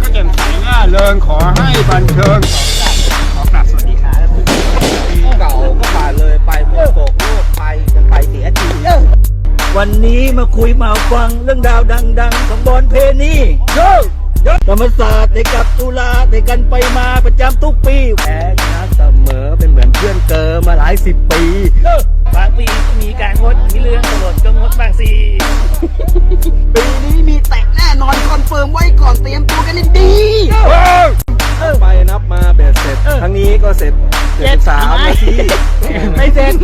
ก็แจ่มใสง่าเริงขอให้บันเทิงขอกราบสวัสดีครับปีเก่าก็ผ่านเลยไปหมดโศกโลกไปกันไปเสียทีวันนี้มาคุยมาฟังเรื่องดาวดัง ๆ ของบอลเพนี่โยธรรมศาสตร์ได้กับจุฬาได้กันไปมาประจำทุกปีแพ้ชนะเสมอเป็นเหมือนเพื่อนเกินมาหลายสิบปีบางปีก็มีการงดมีเรื่องตลอดก็งดบางสิ เตรียมตัวกันให้ดี ไปนับมาเบ็ดเสร็จทั้งนี้ก็เสร็จเจ็ดสามนาทีไม่เสร็จ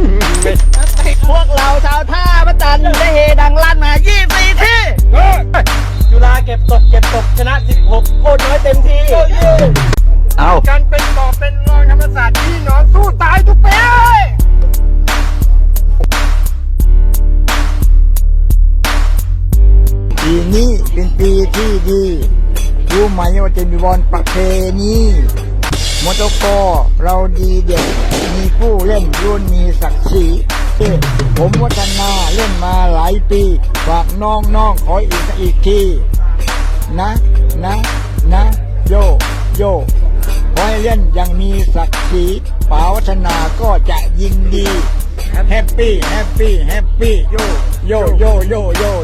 พวกเราชาวท่าพระจันทร์ได้เฮดังลั่นมา 24 ที่ จุฬาเก็บตกเก็บตกชนะ 16 โคตรน้อยเต็มที่เอากันเป็นต่อเป็นรองธรรมศาสตร์พี่น้องสู้ตายทุกปีปีนี้เป็นปีที่ดี รู้ไหมว่าเจมีบอลประเพณีมอเตอร์โกเราดีเด่นมีผู้เล่นรุ่นมีศักดิ์ศรีผมวัฒนาเล่นมาหลายปี ฝากน้องน้องๆขออีกอีกที นะนะนะโยโยขอให้เล่นยังมีศักดิ์ศรีป๋าวัฒนาก็จะยินดีแฮปปี้แฮปปี้แฮปปี้โยโยโยโยโย